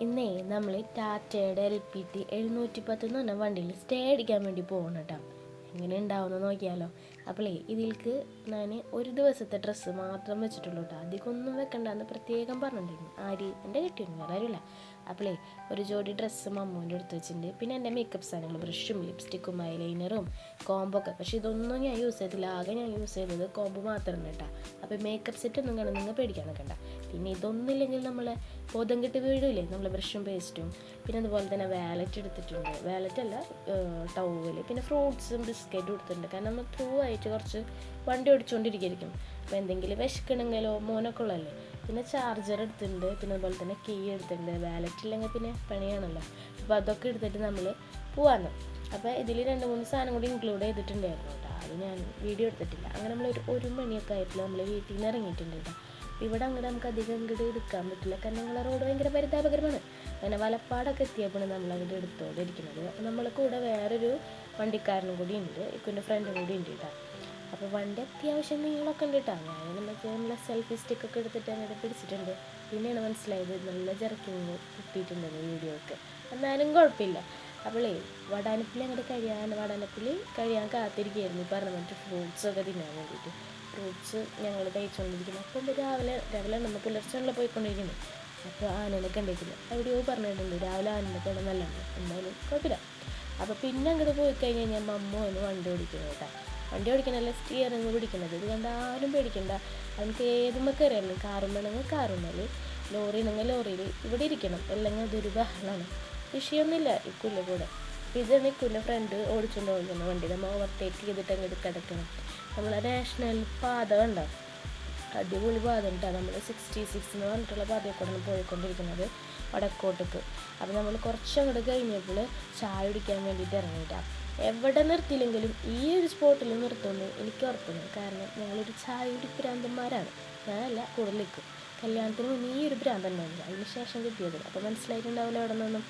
ഇന്നേ നമ്മൾ ടാറ്റയുടെ എൽ പി ടി എഴുന്നൂറ്റി പത്ത് എന്ന് പറഞ്ഞ വണ്ടിയിൽ സ്റ്റേ അടിക്കാൻ വേണ്ടി പോകണം കേട്ടോ എങ്ങനെ ഉണ്ടാവുമെന്ന് നോക്കിയാലോ. അപ്പോളേ ഇതിൽക്ക് ഞാൻ ഒരു ദിവസത്തെ ഡ്രസ്സ് മാത്രം വെച്ചിട്ടുള്ളൂ കേട്ടോ അധികമൊന്നും വെക്കണ്ടെന്ന് പ്രത്യേകം പറഞ്ഞിട്ടുണ്ടായിരുന്നു ആര് എന്റെ കെട്ടിയിരുന്നു വേറെ ആരുമില്ല അപ്പോളേ ഒരു ജോഡി ഡ്രസ്സ് അമ്മൂന്റെ എടുത്ത് വെച്ചിട്ടുണ്ട്. പിന്നെ എന്റെ മേക്കപ്പ് സാധനങ്ങൾ ബ്രഷും ലിപ്സ്റ്റിക്കും ഐലൈനറും കോമ്പൊക്കെ പക്ഷേ ഇതൊന്നും ഞാൻ യൂസ് ചെയ്തില്ല. ആകെ ഞാൻ യൂസ് ചെയ്തത് കോമ്പ് മാത്രമാണ് കേട്ടോ അപ്പോൾ മേക്കപ്പ് സെറ്റ് ഒന്നും കാണാൻ നിങ്ങൾ പേടിക്കാൻ നിൽക്കണ്ട. പിന്നെ ഇതൊന്നുമില്ലെങ്കിൽ നമ്മൾ ബോധം കെട്ട് വീഴില്ലേ നമ്മൾ ബ്രഷും പേസ്റ്റും പിന്നെ അതുപോലെ തന്നെ വാലറ്റ് എടുത്തിട്ടുണ്ട്. വാലറ്റ് അല്ല ടവൽ പിന്നെ ഫ്രൂട്ട്സും ബിസ്ക്കറ്റും എടുത്തിട്ടുണ്ട്. കാരണം നമ്മൾ ത്രൂ ആയിട്ട് കുറച്ച് വണ്ടി ഓടിച്ചുകൊണ്ടിരിക്കുകയായിരിക്കും അപ്പോൾ എന്തെങ്കിലും വിശക്കണമെങ്കിലോ മോനൊക്കെ ഉള്ളതല്ലേ? പിന്നെ ചാർജർ എടുത്തിട്ടുണ്ട്. പിന്നെ അതുപോലെ തന്നെ കീ എടുത്തിട്ടുണ്ട്. വാലറ്റ് ഇല്ലെങ്കിൽ പിന്നെ പണിയാണല്ലോ. അപ്പോൾ അതൊക്കെ എടുത്തിട്ട് നമ്മൾ പോവാന്ന്. അപ്പോൾ ഇതിൽ രണ്ട് മൂന്ന് സാധനം കൂടി ഇൻക്ലൂഡ് ചെയ്തിട്ടുണ്ടായിരുന്നു കേട്ടോ. അത് ഞാൻ വീഡിയോ എടുത്തിട്ടില്ല. അങ്ങനെ നമ്മൾ ഒരു ഒരു മണിയൊക്കെ ആയപ്പോൾ നമ്മൾ വീട്ടിൽ നിന്ന് ഇറങ്ങിയിട്ടുണ്ട് കേട്ടോ. ഇവിടെ അങ്ങോട്ട് നമുക്ക് അധികം ഇങ്ങോട്ട് എടുക്കാൻ പറ്റില്ല. കാരണം ഞങ്ങളെ റോഡ് ഭയങ്കര പരിതാപകരമാണ്. അങ്ങനെ വലപ്പാടൊക്കെ എത്തിയപ്പോൾ നമ്മൾ അങ്ങോട്ട് എടുത്തോണ്ടിരിക്കുന്നത്. നമ്മൾ കൂടെ വേറൊരു വണ്ടിക്കാരനും കൂടി ഉണ്ട്. ഇക്കുന്റെ ഫ്രണ്ടും കൂടി ഉണ്ട് കേട്ടോ. അപ്പോൾ വണ്ടി അത്യാവശ്യം നീളമൊക്കെ ഉണ്ട് കേട്ടോ ഞാൻ മറ്റേ നമ്മളെ സെൽഫി സ്റ്റിക്കൊക്കെ എടുത്തിട്ട് അങ്ങനെ പിടിച്ചിട്ടുണ്ട്. പിന്നെയാണ് മനസ്സിലായത് നല്ല ജർക്കിങ് വീഡിയോ ഒക്കെ. എന്നാലും കുഴപ്പമില്ല. അപ്പോളേ വടാനപ്പിൽ അങ്ങോട്ട് കഴിയാൻ വടാനപ്പിൽ കഴിയാൻ കാത്തിരിക്കുകയായിരുന്നു. ഈ പറഞ്ഞ മറ്റു ഫ്രൂട്ട്സൊക്കെ തിന്നാൻ വേണ്ടിയിട്ട്. ഫ്രൂട്ട്സ് ഞങ്ങൾ കഴിച്ചുകൊണ്ടിരിക്കുന്നു അപ്പം രാവിലെ രാവിലെ നമ്മൾ പുലർച്ചെയുള്ള പോയിക്കൊണ്ടിരിക്കുന്നത് അപ്പോൾ ആനനെ കണ്ടിട്ടില്ല എവിടെയോ പറഞ്ഞിട്ടുണ്ട് രാവിലെ ആനനെ കണ്ട എന്തായാലും കുഴപ്പമില്ല. അപ്പോൾ പിന്നെ അങ്ങോട്ട് പോയി കഴിഞ്ഞ് കഴിഞ്ഞാൽ മമ്മ ഒന്ന് വണ്ടി ഓടിക്കുന്നു കേട്ടോ വണ്ടി ഓടിക്കണല്ല സ്റ്റിയറിങ് പിടിക്കുന്നത് ഇത് കണ്ട ആരും പേടിക്കണ്ട. അവർക്ക് ഏതുമ്പോൾ കയറിയാലും കാറും വേണമെങ്കിൽ കാറുമ്മൽ ലോറി ആണെങ്കിൽ ലോറിയിൽ ഇവിടെ ഇരിക്കണം. അല്ലെങ്കിൽ അതൊരു ബഹളമാണ് വിഷയമൊന്നുമില്ല ഇക്കുല്ല കൂടെ. അപ്പോൾ ഇതാണ് ഇക്കുന്റെ ഫ്രണ്ട് ഓടിച്ചുകൊണ്ട് പോകുന്നത്. വണ്ടി നമ്മൾ ഓവർടേക്ക് ചെയ്തിട്ട് അങ്ങോട്ട് കിടക്കണം നമ്മളെ നാഷണൽ പാത കണ്ടോ? അടിപൊളി പാത ഉണ്ടാ നമ്മൾ സിക്സ്റ്റി സിക്സ് എന്ന് പറഞ്ഞിട്ടുള്ള പാതയിൽ കൂടെയാണ് പോയിക്കൊണ്ടിരിക്കുന്നത്. വടക്കോട്ടേക്ക്. അപ്പോൾ നമ്മൾ കുറച്ചങ്ങോട്ട് കഴിഞ്ഞപ്പോൾ ചായ കുടിക്കാൻ വേണ്ടിയിട്ട് ഇറങ്ങിയിട്ടാണ് എവിടെ നിർത്തിയില്ലെങ്കിലും ഈ ഒരു സ്പോട്ടിൽ നിർത്തുമെന്ന് എനിക്ക് ഉറപ്പുണ്ട്. കാരണം ഞങ്ങളൊരു ഒരു ഭ്രാന്തന്മാരാണ്. ഞാനല്ല കൂടുതലേക്കും കല്യാണത്തിന് മുന്നേ ഈ ഒരു ഭ്രാന്തൻ ഉണ്ടായിരുന്നു അതിന് ശേഷം കിട്ടിയത്. അപ്പോൾ മനസ്സിലായിട്ടുണ്ടാവില്ല അവിടെ നിന്നും.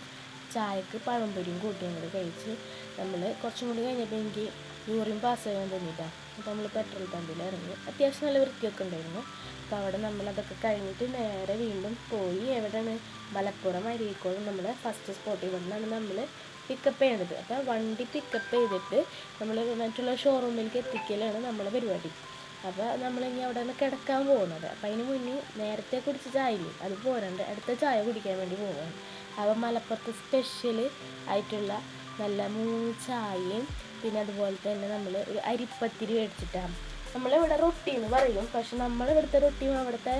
ചായക്ക് പഴംപൊരിയും കൂട്ടിയും കൂടി കഴിച്ച് നമ്മൾ കുറച്ചും കൂടി കഴിഞ്ഞപ്പോൾ എനിക്ക് യൂറിൻ പാസ് ചെയ്യാൻ തോന്നിയിട്ടാണ് അപ്പോൾ നമ്മൾ പെട്രോൾ പമ്പിൽ ഇറങ്ങി. അത്യാവശ്യം നല്ല വൃത്തിയൊക്കെ ഉണ്ടായിരുന്നു. അപ്പോൾ അവിടെ നമ്മൾ അതൊക്കെ കഴിഞ്ഞിട്ട് നേരെ വീണ്ടും പോയി. എവിടെയാണ്? മലപ്പുറം അരീക്കോട്. നമ്മൾ ഫസ്റ്റ് സ്പോട്ടിൽ വന്നാണ് നമ്മൾ പിക്കപ്പ് ചെയ്യണത്. അപ്പോൾ വണ്ടി പിക്കപ്പ് ചെയ്തിട്ട് നമ്മൾ മറ്റുള്ള ഷോറൂമിലേക്ക് എത്തിക്കലാണ് നമ്മളെ പരിപാടി. അപ്പോൾ നമ്മളിനി അവിടെ നിന്ന് കിടക്കാൻ പോകുന്നത്. അപ്പോൾ അതിന് മുന്നേ നേരത്തെ കുടിച്ച ചായയില്ലേ? അത് പോരണ്ട് അടുത്ത ചായ കുടിക്കാൻ വേണ്ടി പോവുകയാണ് അപ്പോൾ മലപ്പുറത്ത് സ്പെഷ്യൽ ആയിട്ടുള്ള നല്ല മൂന്ന് ചായയും പിന്നെ അതുപോലെ തന്നെ നമ്മൾ ഒരു അരിപ്പത്തിരി മേടിച്ചിട്ടാണ് നമ്മളിവിടെ റൊട്ടി എന്ന് പറയും. പക്ഷെ നമ്മളിവിടുത്തെ റൊട്ടിയും അവിടുത്തെ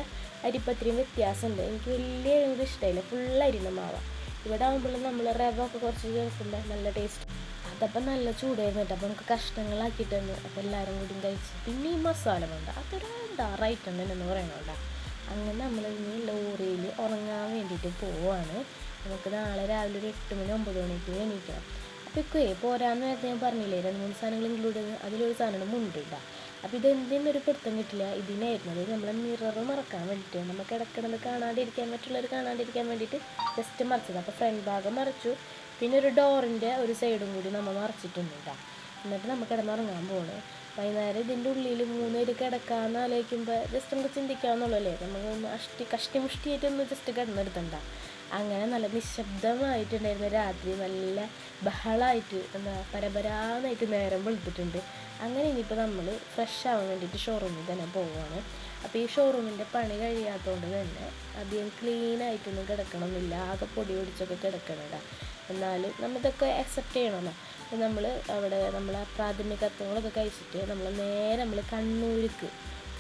അരിപ്പത്തിരിയും വ്യത്യാസമുണ്ട്. എനിക്ക് വലിയ ഇഷ്ടമില്ല. ഫുൾ അരിന മാവ. ഇവിടെ ആകുമ്പോൾ നമ്മൾ റവ ഒക്കെ കുറച്ച് ചേർക്കുമ്പോൾ നല്ല ടേസ്റ്റ് അതപ്പം നല്ല ചൂടായിരുന്നു കേട്ടോ അപ്പം നമുക്ക് കഷ്ണങ്ങളാക്കിയിട്ട് അപ്പം എല്ലാവരും കൂടി കഴിച്ച്. പിന്നെ ഈ മസാല വേണ്ട അതൊരു ഡാറായിട്ട് തന്നെ എന്ന് പറയണോണ്ട അങ്ങനെ നമ്മൾ ഇനി ലോറിയിൽ ഉറങ്ങാൻ വേണ്ടിയിട്ട് പോവാണ്. നമുക്ക് നാളെ രാവിലെ ഒരു എട്ട് മണി ഒമ്പത് മണിക്ക് എണീക്കണം. അപ്പോൾ ഇക്കേ പോരാന്ന് നേരത്തെ ഞാൻ പറഞ്ഞില്ലേ രണ്ട് മൂന്ന് സാധനങ്ങൾ ഇൻക്ലൂഡ് ചെയ്യുന്നത് അതിലൊരു സാധനം മുണ്ടിട്ടാ അപ്പോൾ ഇത് എന്തിനൊരു പിടുത്തം കിട്ടില്ല. ഇതിനായിരുന്നു. അതായത് നമ്മളെ മിറർ മറക്കാൻ വേണ്ടിയിട്ട് നമുക്ക് ഇടക്കിടന്ന് കാണാണ്ടിരിക്കാൻ മറ്റുള്ളവർ കാണാണ്ടിരിക്കാൻ വേണ്ടിയിട്ട് ജസ്റ്റ് മറിച്ചത്. അപ്പോൾ ഫ്രണ്ട് ഭാഗം മറിച്ചു. പിന്നെ ഒരു ഡോറിന്റെ ഒരു സൈഡും കൂടി നമ്മൾ മറച്ചിട്ടുണ്ട് എന്നിട്ട് നമുക്ക് കിടന്നുറങ്ങാൻ പോണ്. വൈകുന്നേരം ഇതിന്റെ ഉള്ളിൽ മൂന്ന് പേര് കിടക്കാമെന്ന് ആലോചിക്കുമ്പോൾ ജസ്റ്റ് നമുക്ക് നമ്മൾ നമുക്ക് അഷ്ടി കഷ്ടിമുഷ്ടിയായിട്ടൊന്ന് ജസ്റ്റ് കിടന്നെടുത്തണ്ട അങ്ങനെ നല്ല നിശബ്ദമായിട്ടുണ്ടായിരുന്ന. രാത്രി നല്ല ബഹളമായിട്ട് എന്താ പരപരാന്നായിട്ട് നേരം വെളുത്തിട്ടുണ്ട്. അങ്ങനെ ഇനിയിപ്പോൾ നമ്മൾ ഫ്രഷ് ആവാൻ വേണ്ടിയിട്ട് ഷോറൂമിൽ തന്നെ പോവുകയാണ് അപ്പോൾ ഈ ഷോറൂമിന്റെ പണി കഴിയാത്തതുകൊണ്ട് തന്നെ അധികം ക്ലീൻ ആയിട്ടൊന്നും കിടക്കണമെന്നില്ല ആകെ പൊടി പിടിച്ചൊക്കെ കിടക്കണട എന്നാലും നമ്മളിതൊക്കെ അക്സെപ്റ്റ് ചെയ്യണമല്ലോ നമ്മൾ അവിടെ നമ്മളെ പ്രാഥമികത്വങ്ങളൊക്കെ കഴിച്ചിട്ട് നമ്മൾ നേരെ നമ്മൾ കണ്ണൂർക്ക്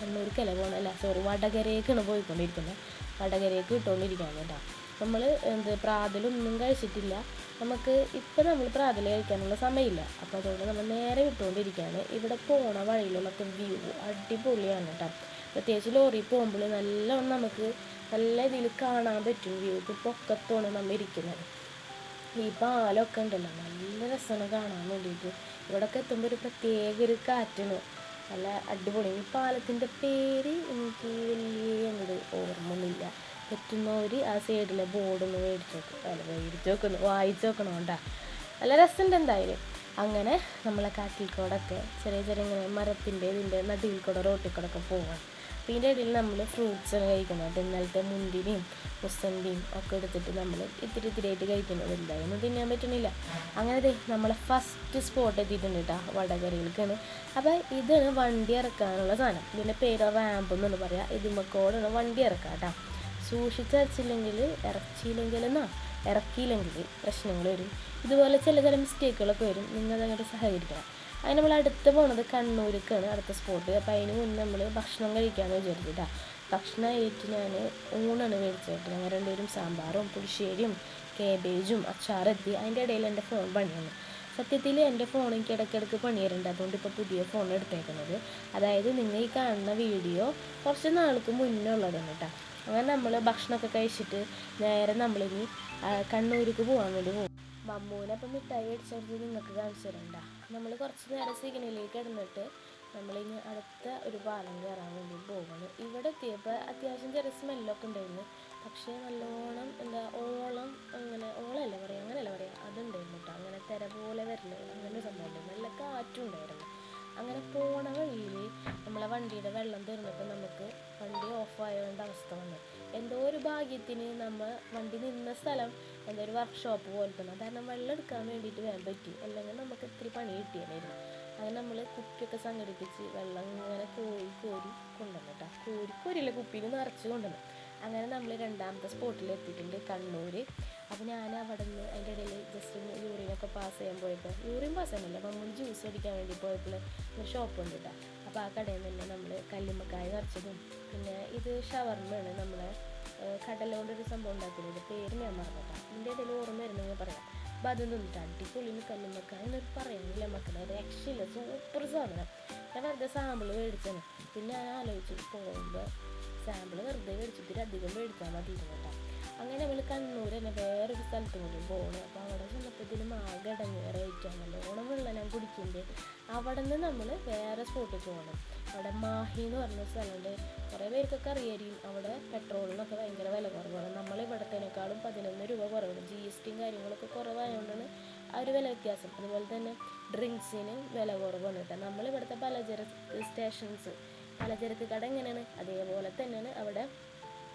കണ്ണൂർക്കല്ല പോകണം അല്ല സോറി വടകരേക്കാണ് പോയിക്കൊണ്ടിരിക്കുന്നത് വടകരേക്ക് ഇട്ടുകൊണ്ടിരിക്കാൻ കേട്ടോ. നമ്മൾ എന്ത് പ്രാതലൊന്നും കഴിച്ചിട്ടില്ല. നമുക്ക് ഇപ്പം നമ്മൾ പ്രാതൽ കഴിക്കാനുള്ള സമയമില്ല. അപ്പോൾ അതുകൊണ്ട് നമ്മൾ നേരെ വിട്ടുകൊണ്ടിരിക്കുകയാണ്. ഇവിടെ പോണ വഴിയിലുള്ളൊക്കെ വ്യൂ അടിപൊളിയാണ് കേട്ടോ പ്രത്യേകിച്ച് ലോറി പോകുമ്പോൾ നല്ലോണം നമുക്ക് നല്ല ഇതിൽ കാണാൻ പറ്റും വ്യൂ പൊക്കത്തോണ് നമ്മൾ ഇരിക്കുന്നത്. ഈ പാലൊക്കെ ഉണ്ടല്ലോ നല്ല രസമാണ് കാണാൻ വേണ്ടിയിട്ട്. ഇവിടെയൊക്കെ എത്തുമ്പോൾ ഒരു പ്രത്യേക ഒരു കാറ്റാണ്. നല്ല അടിപൊളി. ഈ പാലത്തിന്റെ പേര് എനിക്ക് വലിയ അങ്ങോട്ട് പറ്റുന്നവർ ആ സൈഡിലെ ബോർഡൊന്ന് മേടിച്ച് നോക്കും അല്ല മേടിച്ച് നോക്കുന്നു വായിച്ച് നോക്കണം കേട്ടോ. നല്ല രസമുണ്ട് എന്തായാലും. അങ്ങനെ നമ്മളെ കാട്ടിൽ കൂടൊക്കെ ചെറിയ ചെറിയ ഇങ്ങനെ മരത്തിന്റെ ഇതിന്റെ നടുവിൽ കൂടെ റോട്ടിൽ കൂടെ ഒക്കെ പോവാണ്. അപ്പോൾ ഇതിന്റെ ഇടയിൽ നമ്മൾ ഫ്രൂട്ട്സ് ഒക്കെ കഴിക്കുന്നത് ഇന്നലത്തെ മുന്തിരിയും മുസമ്പിയും ഒക്കെ എടുത്തിട്ട് നമ്മൾ ഇത്തിരി ഇത്തിരിയായിട്ട് കഴിക്കുന്നത്. എന്തായാലും തിന്നാൻ പറ്റണില്ല. അങ്ങനെ നമ്മളെ ഫസ്റ്റ് സ്പോട്ട് എത്തിയിട്ടുണ്ട് കേട്ടോ വടകരയിലേക്കാണ് അപ്പോൾ ഇതാണ് വണ്ടി ഇറക്കാനുള്ള സാധനം. ഇതിന്റെ പേര് റാമ്പ് എന്നാണ് പറയുക ഇതുമക്കോടാണ് വണ്ടി ഇറക്കുക കേട്ടോ. സൂക്ഷിച്ചരച്ചില്ലെങ്കിൽ ഇറച്ചിയില്ലെങ്കിൽ എന്നാ ഇറക്കിയില്ലെങ്കിൽ പ്രശ്നങ്ങൾ വരും. ഇതുപോലെ ചില ചില മിസ്റ്റേക്കുകളൊക്കെ വരും. നിങ്ങൾ അങ്ങോട്ട് സഹകരിക്കണം. അതിന് നമ്മൾ അടുത്ത് പോണത് കണ്ണൂരിക്കാണ് അടുത്ത സ്പോട്ട് അപ്പോൾ അതിന് മുന്നേ നമ്മൾ ഭക്ഷണം കഴിക്കാമെന്ന് വിചാരിച്ചിട്ടാ ഭക്ഷണം ആയിട്ട് ഞാൻ ഊണാണ് മേടിച്ചിട്ട് ഞങ്ങൾ രണ്ടുപേരും സാമ്പാറും പുളിശ്ശേരിയും കേബേജും അച്ചാറെത്തി അതിന്റെ ഇടയിൽ എന്റെ ഫോൺ പണിയാണ്. സത്യത്തിൽ എന്റെ ഫോൺ എനിക്ക് ഇടയ്ക്കിടയ്ക്ക് പണിയാറുണ്ട്. അതുകൊണ്ട് ഇപ്പോൾ പുതിയ ഫോൺ എടുത്തേക്കുന്നത്. അതായത് നിങ്ങൾ ഈ കാണുന്ന വീഡിയോ കുറച്ച് നാൾക്ക് മുന്നേ ഉള്ളതാണ് കേട്ടോ അങ്ങനെ നമ്മൾ ഭക്ഷണമൊക്കെ കഴിച്ചിട്ട് നേരെ നമ്മളിനി കണ്ണൂർക്ക് പോകാൻ വേണ്ടി പോകും. മമ്മൂനെ അപ്പം മിഠായി മേടിച്ചെടുത്ത് നിങ്ങൾക്ക് കാണിച്ചു തരണ്ട? നമ്മൾ കുറച്ച് നേരം സിഗ്നലിലേക്ക് കിടന്നിട്ട് നമ്മളിനി അടുത്ത ഒരു പാലം കയറാൻ വേണ്ടി പോവാണ്. ഇവിടെ എത്തിയപ്പോൾ അത്യാവശ്യം ചെറിയ സ്മെല്ലൊക്കെ ഉണ്ടായിരുന്നു. പക്ഷേ നല്ലോണം എന്താ ഓളം അങ്ങനെ ഓളമല്ല പറയുക അങ്ങനെയല്ല പറയുക അതുണ്ടായിരുന്നു കേട്ടോ. അങ്ങനെ തിര പോലെ വരില്ല അങ്ങനെ സംഭവം നല്ല കാറ്റും ഉണ്ടായിരുന്നു. അങ്ങനെ പോണ വഴിയിൽ നമ്മളെ വണ്ടിയുടെ വെള്ളം തീർന്നപ്പോൾ ഭാഗ്യത്തിന് നമ്മൾ വണ്ടി നിന്ന സ്ഥലം എന്താ ഒരു വർക്ക്ഷോപ്പ് പോലത്തെ കാരണം വെള്ളം എടുക്കാൻ വേണ്ടിയിട്ട് വരാൻ പറ്റി അല്ലെങ്കിൽ നമുക്ക് ഇത്തിരി പണി കിട്ടിയാലായിരുന്നു അങ്ങനെ നമ്മൾ കുപ്പിയൊക്കെ സംഘടിപ്പിച്ച് വെള്ളം ഇങ്ങനെ കോരി കോരി കൊണ്ടുവന്നു കേട്ടോ കോരി കോരിയില്ല കുപ്പിയിൽ നിറച്ച് കൊണ്ടുവന്നു. അങ്ങനെ നമ്മൾ രണ്ടാമത്തെ സ്പോട്ടിൽ എത്തിയിട്ടുണ്ട് കണ്ണൂർ അപ്പോൾ ഞാൻ അവിടെ നിന്ന് അതിന്റെ ഇടയിൽ ജസ്റ്റ് ഒന്ന് യൂറിനൊക്കെ പാസ് ചെയ്യാൻ പോയപ്പോൾ യൂറിൻ പാസ് ചെയ്യുന്നില്ല അപ്പോൾ നമ്മൾ ജ്യൂസ് അടിക്കാൻ വേണ്ടി പോയപ്പോൾ ഒരു ഷോപ്പ് ഉണ്ട് കേട്ടോ അപ്പോൾ ആ കടയിൽ നിന്ന് തന്നെ നമ്മൾ കല്ലുമ്മക്കായ നിറച്ചതും പിന്നെ ഇത് ഷവർമ്മയാണ് നമ്മളെ കടല കൊണ്ടൊരു സംഭവം ഉണ്ടാക്കുന്നത് പേര് ഞാൻ മറന്നിട്ടാ. ഇതിന്റെ ഇടയിൽ ഓർമ്മ വരുന്നെങ്കിൽ പറയാം. അപ്പോൾ അത് നിന്നിട്ട് അടിപൊളിന്ന് കല്ലുമ്മക്ക എന്നൊരു പറയുന്നില്ല മക്കളെ. രക്ഷയില്ല. സൂപ്പർ സാധനം. ഞാൻ വെറുതെ സാമ്പിൾ മേടിച്ചാണ് പിന്നെ ഞാൻ ആലോചിച്ചു പോകുമ്പോൾ സാമ്പിൾ വെറുതെ മേടിച്ചിട്ട് അധികം മേടിച്ചാൽ മതി കേട്ടോ. അങ്ങനെ നമ്മൾ കണ്ണൂർ തന്നെ വേറൊരു സ്ഥലത്ത് കൊണ്ടും പോകണം അപ്പോൾ അവിടെ ചെന്നപ്പോഴത്തേനും ആകെ ഇടങ്ങേറായിട്ടാണ് നല്ലോണം വെള്ളം ഞാൻ കുടിക്കുന്നുണ്ട് അവിടെ നിന്ന് നമ്മൾ വേറെ സ്പോട്ടിൽ പോകണം. അവിടെ മാഹി എന്ന് പറഞ്ഞ സ്ഥലമുണ്ട്. കുറേ പേർക്കൊക്കെ അറിയായിരിക്കും അവിടെ പെട്രോളിനൊക്കെ ഭയങ്കര വില കുറവാണ്. നമ്മളിവിടത്തേനേക്കാളും പതിനൊന്ന് രൂപ കുറവാണ്. ജി എസ് ടിയും കാര്യങ്ങളൊക്കെ കുറവായതുകൊണ്ടാണ് ആ ഒരു വില വ്യത്യാസം. അതുപോലെ തന്നെ ഡ്രിങ്ക്സിന് വില കുറവാണ് കേട്ടോ. നമ്മളിവിടുത്തെ പലചരക്ക് സ്റ്റേഷൻസ് പലചരക്ക് കട എങ്ങനെയാണ്? അതേപോലെ തന്നെയാണ് അവിടെ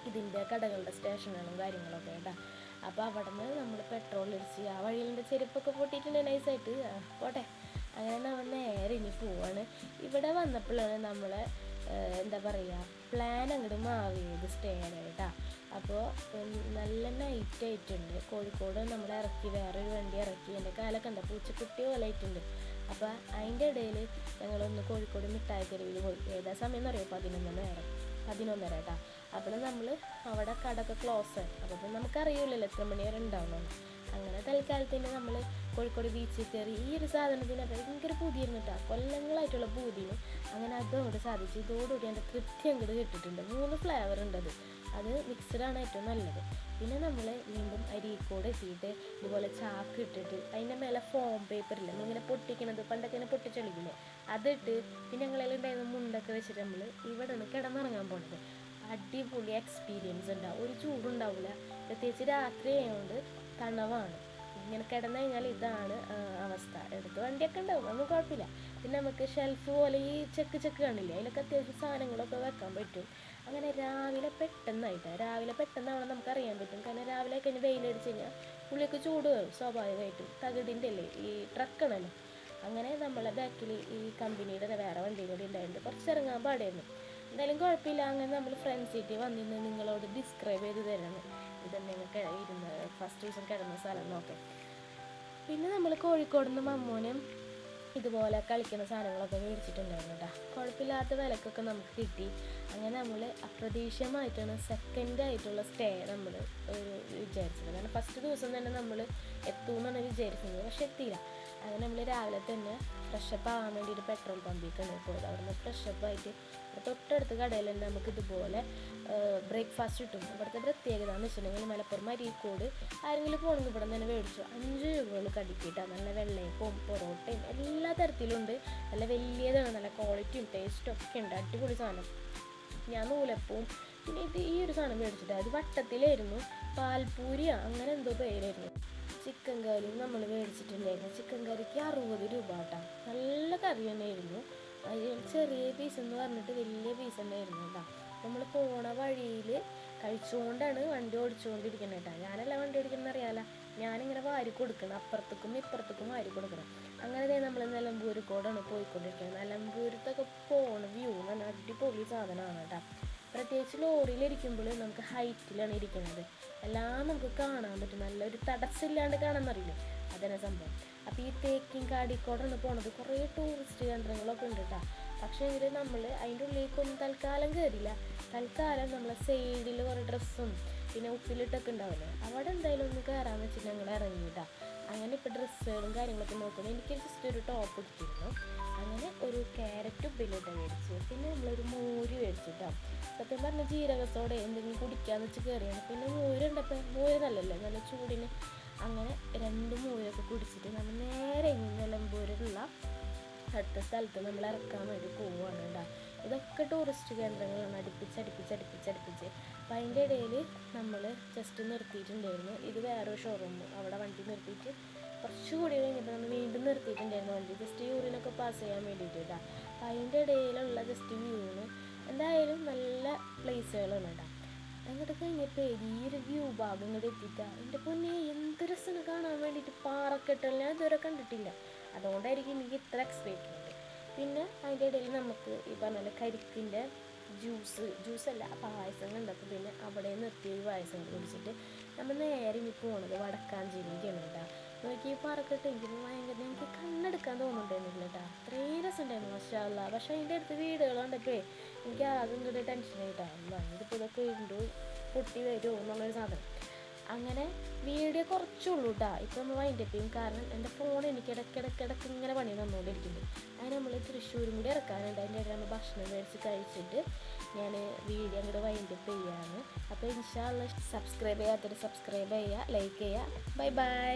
ഇതിന്റെ കടകളുടെ സ്റ്റേഷനുകളും കാര്യങ്ങളൊക്കെ കേട്ടോ. അപ്പോൾ അവിടെ നിന്ന് നമ്മൾ പെട്രോൾ അടിച്ച് ആ വഴിയിലെ ചെരുപ്പൊക്കെ പൊട്ടിയിട്ടുണ്ട് നൈസായിട്ട് പോട്ടെ. അങ്ങനെ നമ്മൾ നേരെ ഇനി പോവാണ്. ഇവിടെ വന്നപ്പോഴാണ് നമ്മളെ എന്താ പറയുക പ്ലാൻ അങ്ങോട്ട് മാറിയത് സ്റ്റേ ആയിട്ടാ. അപ്പോൾ നല്ല നൈറ്റ് ആയിട്ടുണ്ട്. കോഴിക്കോട് നമ്മൾ ഇറക്കി വേറൊരു വണ്ടി ഇറക്കി. എന്റെ കാലൊക്കെ ഉണ്ട് പൂച്ചക്കുട്ടി പോലെ ആയിട്ടുണ്ട്. അപ്പോൾ അതിന്റെ ഇടയിൽ ഞങ്ങളൊന്ന് കോഴിക്കോട് മിഠായി തെരുവിൽ പോയി. ഏതാ സമയം എന്നറിയോ? പതിനൊന്ന് നേരം. പതിനൊന്നര കേട്ടോ. അപ്പോൾ നമ്മൾ അവിടെ കടക്ക് ക്ലോസ് ആയി അപ്പോൾ പിന്നെ നമുക്കറിയില്ലല്ലോ എത്ര മണി വരെ അങ്ങനെ തൽക്കാലത്തിന് നമ്മൾ കോഴിക്കോട് ബീച്ചിൽ കയറി ഈ ഒരു സാധനത്തിന് ഭയങ്കര പൂതിയായിരുന്നു കേട്ടോ. കൊല്ലങ്ങളായിട്ടുള്ള പൂതിയും അങ്ങനെ അതും അവിടെ സാധിച്ചു. ഇതോടുകൂടി എന്റെ കൃത്യം അങ്ങോട്ട് കിട്ടിയിട്ടുണ്ട് മൂന്ന് ഫ്ലേവർ ഉണ്ട് അത് മിക്സഡാണ് ഏറ്റവും നല്ലത്. പിന്നെ നമ്മൾ വീണ്ടും അരീക്കോട് എത്തിയിട്ട് ഇതുപോലെ ചാക്ക് ഇട്ടിട്ട് അതിന്റെ മേലെ ഫോം ഇല്ല നമ്മളിങ്ങനെ പൊട്ടിക്കണത് പണ്ടൊക്കെ ഇങ്ങനെ പൊട്ടിച്ചെളിക്കില്ലേ അതിട്ട് പിന്നെ ഞങ്ങളെല്ലാം ഉണ്ടായിരുന്ന മുണ്ടൊക്കെ വെച്ചിട്ട് നമ്മൾ ഇവിടെ നിന്ന് കിടന്നിറങ്ങാൻ പോണത്. അടിപൊളി എക്സ്പീരിയൻസ് ഉണ്ടാവും ഒരു ചൂടുണ്ടാവില്ല പ്രത്യേകിച്ച് രാത്രി ആയതുകൊണ്ട് തണവാണ്. ഇങ്ങനെ കിടന്നു കഴിഞ്ഞാൽ ഇതാണ് അവസ്ഥ. എടുത്ത് വണ്ടിയൊക്കെ ഉണ്ടാവും അതൊന്നും കുഴപ്പമില്ല. പിന്നെ നമുക്ക് ഷെൽഫ് പോലെ ഈ ചെക്ക് ചെക്ക് കാണില്ലേ അതിലൊക്കെ അത്യാവശ്യം സാധനങ്ങളൊക്കെ വെക്കാൻ പറ്റും. അങ്ങനെ രാവിലെ പെട്ടെന്നായിട്ടാണ് രാവിലെ പെട്ടെന്നാവണം നമുക്ക് അറിയാൻ പറ്റും. കാരണം രാവിലെ കഴിഞ്ഞ് വെയിലടിച്ച് കഴിഞ്ഞാൽ പുള്ളിക്ക് ചൂട് വരും സ്വാഭാവികമായിട്ടും. തകിടിന്റെ അല്ലേ ഈ ട്രക്കാണല്ലോ അങ്ങനെ നമ്മളെ ബാക്കിൽ ഈ കമ്പനിയുടെ വേറെ വണ്ടിയും കൂടി ഉണ്ടായിട്ടുണ്ട്. കുറച്ച് ഇറങ്ങാൻ പാടായിരുന്നു എന്തായാലും കുഴപ്പമില്ല. അങ്ങനെ നമ്മൾ ഫ്രണ്ട് സീറ്റിൽ വന്നിരുന്ന് നിങ്ങളോട് ഡിസ്ക്രൈബ് ചെയ്ത് തരണം. ഇത് നിങ്ങൾക്ക് ഇരുന്ന് ഫസ്റ്റ് ദിവസം കിടന്ന സ്ഥലം നോക്കാം. പിന്നെ നമ്മൾ കോഴിക്കോട് നിന്ന് മമ്മൂനും ഇതുപോലെ കളിക്കുന്ന സാധനങ്ങളൊക്കെ മേടിച്ചിട്ടുണ്ടായിരുന്നു കേട്ടോ കുഴപ്പമില്ലാത്ത വിലക്കൊക്കെ നമുക്ക് കിട്ടി. അങ്ങനെ നമ്മൾ അപ്രതീക്ഷിതമായിട്ടാണ് സെക്കൻഡ് ആയിട്ടുള്ള സ്റ്റേ നമ്മൾ ഒരു വിചാരിച്ചത്. കാരണം ഫസ്റ്റ് ദിവസം തന്നെ നമ്മൾ എത്തുമെന്നാണ് വിചാരിച്ചത് പക്ഷെ എത്തിയില്ല. അങ്ങനെ നമ്മൾ രാവിലെ തന്നെ ഫ്രഷപ്പ് ആവാൻ വേണ്ടി ഒരു പെട്രോൾ പമ്പിലേക്കാണ് പോയത്. അവിടുന്ന് ഫ്രഷപ്പ് ആയിട്ട് തൊട്ടടുത്ത കടയിൽ തന്നെ നമുക്ക് ഇതുപോലെ ബ്രേക്ക്ഫാസ്റ്റ് കിട്ടും. ഇവിടുത്തെ പ്രത്യേകത എന്ന് വെച്ചിട്ടുണ്ടെങ്കിൽ മലപ്പുറം അരീക്കോട് ആരെങ്കിലും പോകണമെങ്കിൽ ഇവിടെ തന്നെ മേടിച്ചു. അഞ്ച് രൂപകൾ കടിക്കിട്ടാണ് നല്ല വെള്ളയപ്പവും പൊറോട്ടയും എല്ലാ തരത്തിലും ഉണ്ട്. നല്ല വലിയതാണ് നല്ല ക്വാളിറ്റിയും ടേസ്റ്റും ഒക്കെ ഉണ്ട്. അടിപൊളി സാധനം. ഞാൻ നൂലപ്പവും പിന്നെ ഇത് ഈ ഒരു സാധനം മേടിച്ചിട്ട് അത് വട്ടത്തിലായിരുന്നു. പാൽപൂരിയ അങ്ങനെ എന്തോ പേരായിരുന്നു. കറിയും നമ്മൾ മേടിച്ചിട്ടുണ്ടായിരുന്നു. ചിക്കൻ കറിക്ക് അറുപത് രൂപ കേട്ടോ. നല്ല കറി തന്നെയായിരുന്നു. അതിൽ ചെറിയ പീസ് എന്ന് പറഞ്ഞിട്ട് വലിയ പീസ് തന്നെയായിരുന്നു കേട്ടോ. നമ്മൾ പോണ വഴിയിൽ കഴിച്ചുകൊണ്ടാണ് വണ്ടി ഓടിച്ചുകൊണ്ടിരിക്കുന്നത് കേട്ടോ. ഞാനല്ല വണ്ടി ഓടിക്കുന്നത് അറിയാല. ഞാനിങ്ങനെ വാരി കൊടുക്കണം. അപ്പുറത്തേക്കും ഇപ്പുറത്തേക്കും വാരി കൊടുക്കണം. അങ്ങനെ നമ്മൾ നിലമ്പൂരിക്കോടാണ് പോയിക്കൊണ്ടിരിക്കുന്നത്. നിലമ്പൂരത്തൊക്കെ പോണ വ്യൂ നല്ല അടിപൊളി സാധനമാണ് കേട്ടോ. പ്രത്യേകിച്ച് ലോറിയിലിരിക്കുമ്പോൾ നമുക്ക് ഹൈറ്റിലാണ് ഇരിക്കുന്നത്. എല്ലാം നമുക്ക് കാണാൻ പറ്റും. നല്ലൊരു തടസ്സമില്ലാണ്ട് കാണാൻ അറിയില്ലേ അതന്നെ സംഭവം. അപ്പോൾ ഈ തേക്കിൻ കാടിക്കോടാണ് പോണത്. കുറേ ടൂറിസ്റ്റ് കേന്ദ്രങ്ങളൊക്കെ ഉണ്ട് കേട്ടോ. പക്ഷേ ഇതിൽ നമ്മൾ അതിന്റെ ഉള്ളിലേക്കൊന്നും തൽക്കാലം കയറില്ല തൽക്കാലം നമ്മളെ സൈഡിൽ കുറേ ഡ്രസ്സും പിന്നെ ഉപ്പിലിട്ടൊക്കെ ഉണ്ടാവില്ലേ? അവിടെ എന്തായാലും ഒന്ന് കയറാൻ വെച്ചിട്ട് ഞങ്ങൾ ഇറങ്ങിയിട്ടാ അങ്ങനെ ഇപ്പോൾ ഡ്രസ്സുകളും കാര്യങ്ങളൊക്കെ നോക്കുന്നു എനിക്ക് ജസ്റ്റ് ഒരു ടോപ്പ് എടുത്തിരുന്നു അങ്ങനെ ഒരു ക്യാരറ്റ് ഉപ്പിലിട്ട് മേടിച്ചു. പിന്നെ നമ്മളൊരു മോര് മേടിച്ചിട്ടാ. സത്യം പറഞ്ഞ ജീരകത്തോടെ എന്തെങ്കിലും കുടിക്കാന്ന് വെച്ച് കയറിയാണ് പിന്നെ മോര് ഉണ്ടപ്പോൾ മോര് നല്ലല്ലേ നല്ല ചൂടിന് അങ്ങനെ രണ്ട് മോരൊക്കെ കുടിച്ചിട്ട് നമ്മൾ നേരെ നിലമ്പൂരിലുള്ള അടുത്ത സ്ഥലത്ത് നമ്മൾ ഇറക്കാൻ വേണ്ടി പോവുകയാണ് കേട്ടോ. ഇതൊക്കെ ടൂറിസ്റ്റ് കേന്ദ്രങ്ങളാണ്. അടുപ്പിച്ച് അടുപ്പിച്ച് അടുപ്പിച്ച് അടുപ്പിച്ച്. അപ്പം അതിന്റെ ഇടയിൽ നമ്മൾ ജസ്റ്റ് നിർത്തിയിട്ടുണ്ടായിരുന്നു. ഇത് വേറൊരു ഷോറൂം അവിടെ വണ്ടി നിർത്തിയിട്ട് കുറച്ചുകൂടി കഴിഞ്ഞപ്പോൾ നമ്മൾ വീണ്ടും നിർത്തിയിട്ടുണ്ടായിരുന്നു വണ്ടി. ജസ്റ്റ് യൂറിനൊക്കെ പാസ് ചെയ്യാൻ വേണ്ടിയിട്ട് കേട്ടോ അപ്പം അതിന്റെ ഇടയിലുള്ള ജസ്റ്റ് വ്യൂവിന് എന്തായാലും നല്ല പ്ലേസുകളാണ് കേട്ടോ അങ്ങോട്ട് കഴിഞ്ഞപ്പോൾ വലിയൊരു വ്യൂ ഭാഗം ഇങ്ങോട്ട് എത്തിയിട്ടാ. എന്റെ പൊന്നെ എന്ത് രസമാണ് കാണാൻ വേണ്ടിയിട്ട് പാറക്കെട്ടൽ ഞാൻ ഇതുവരെ കണ്ടിട്ടില്ല. അതുകൊണ്ടായിരിക്കും എനിക്ക് ഇത്ര എക്സ്പെക്റ്റ് പിന്നെ അതിന്റെ ഇടയിൽ നമുക്ക് ഈ പറഞ്ഞ കരിക്കിന്റെ ജ്യൂസ് ജ്യൂസല്ല പായസം കണ്ടപ്പോൾ പിന്നെ അവിടെ നിർത്തി ഒരു പായസം കുടിച്ചിട്ട് നമ്മൾ നേരെ ഇനി പോണത് വടക്കാഞ്ചേരിക്കാണ് കേട്ടോ. നോക്കി ഈ പാറക്കെട്ട് എനിക്ക് ഭയങ്കര എനിക്ക് കണ്ണെടുക്കാൻ തോന്നുന്നുണ്ടായിരുന്നില്ല കേട്ടോ. അത്രയും രസമുണ്ടായിരുന്നു മഷാല്ല പക്ഷേ അതിന്റെ അടുത്ത് വീടുകൾ കണ്ടപ്പോഴേ എനിക്ക് ആകെ ഇങ്ങോട്ട് ടെൻഷനായിട്ടാണ് ഇതിപ്പോൾ ഇതൊക്കെ ഉണ്ടോ പൊട്ടി വരുമോ എന്നുള്ളൊരു സാധനം. അങ്ങനെ വീഡിയോ കുറച്ചുള്ളൂ കേട്ടോ ഇപ്പം നമ്മൾ വൈൻഡപ്പ് ചെയ്യും. കാരണം എന്റെ ഫോൺ എനിക്ക് ഇടയ്ക്കിടയ്ക്കിടയ്ക്ക് ഇങ്ങനെ പണി തന്നുകൊണ്ടിരിക്കുന്നുണ്ട് അങ്ങനെ നമ്മൾ തൃശ്ശൂരും കൂടി ഇറക്കാനുണ്ട്. അതിന്റെ ഇടയിൽ നമ്മൾ ഭക്ഷണം മേടിച്ച് കഴിച്ചിട്ട് ഞാൻ വീഡിയോ അങ്ങോട്ട് വൈൻഡ് അപ്പ് ചെയ്യാണ് അപ്പോൾ ഇൻഷാള്ള സബ്സ്ക്രൈബ് ചെയ്യാത്തൊരു സബ്സ്ക്രൈബ് ചെയ്യുക ലൈക്ക് ചെയ്യുക ബൈ ബൈ